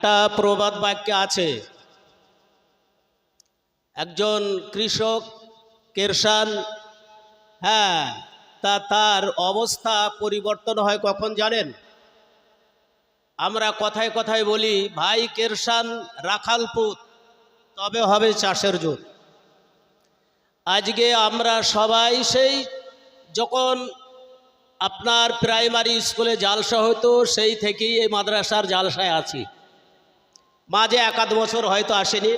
একটা প্রবাদ বাক্য আছে। একজন কৃষক কেরসান হ্যাঁ তা তার অবস্থা পরিবর্তন হয় কখন জানেন? আমরা কথায় কথায় বলি, ভাই কেরসান রাখাল পুত, তবে হবে চাষের জোর আজকে আমরা সবাই সেই যখন আপনার প্রাইমারি স্কুলে জালসা হতো, সেই থেকেই এই মাদ্রাসার জালসায় আছি। মাঝে একাধ বছর হয়তো আসেনি।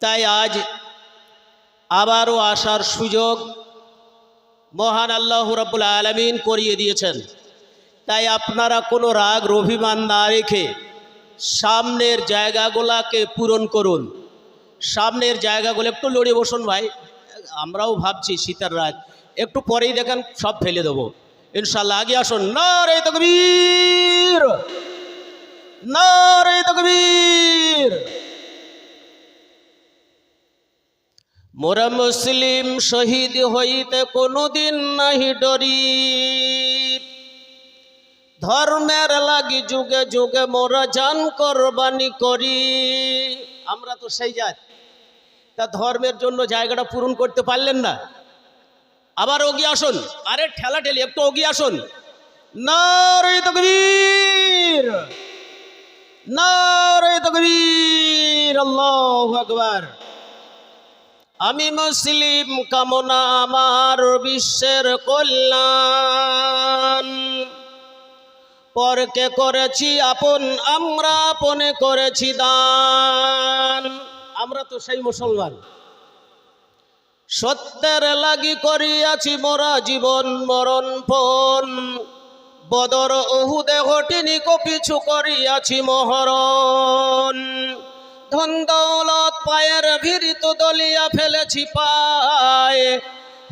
তাই আজ আবারও আসার সুযোগ মহান আল্লাহ রাব্বুল আলমিন করিয়ে দিয়েছেন। তাই আপনারা কোনো রাগ অভিমান না রেখে সামনের জায়গাগুলাকে পূরণ করুন। সামনের জায়গাগুলো একটু লড়ে বসুন ভাই। আমরাও ভাবছি শীতের রাত। একটু পরেই দেখেন সব ফেলে দেবো। ইনশাল্লাহ আগে আসুন। না রে তকবীর! না তকবীর মোরা মুসলিম শহীদ হইতে কোনোদিন নাহি ডরি। ধর্মের লাগি যুগে যুগে মোরা জান কোরবানি করি। আমরা তো সেই জাত। তা ধর্মের জন্য জায়গাটা পূরণ করতে পারলেন না। আবার ওগি আসুন। আরে ঠেলা ঠেলি, একটু ওগি আসুন। নারে তকবীর। আল্লাহু আকবার। আমি মুসলিম, কামনা আমার বিশ্বের কল্যাণ। পরকে করেছি আপন, আমরা আপনে করেছি দান। আমরা তো সেই মুসলমান। সত্যের লাগি করিয়াছি মোরা জীবন মরণ পণ বদর ওহুদে ঘটিনি কপিছু করিয়াছি মহরণ। ধন দৌলত পায়ের ভিড়িত দলিয়া ফেলেছি পায়ে।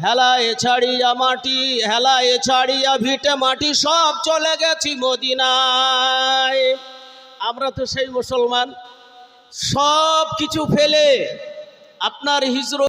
হেলায় ছাড়িয়া মাটি, হেলায় ছাড়িয়া ভিটে মাটি, সব চলে গেছি মদিনায়। আমরা তো সেই মুসলমান, সব কিছু ফেলে আপনার হিজরত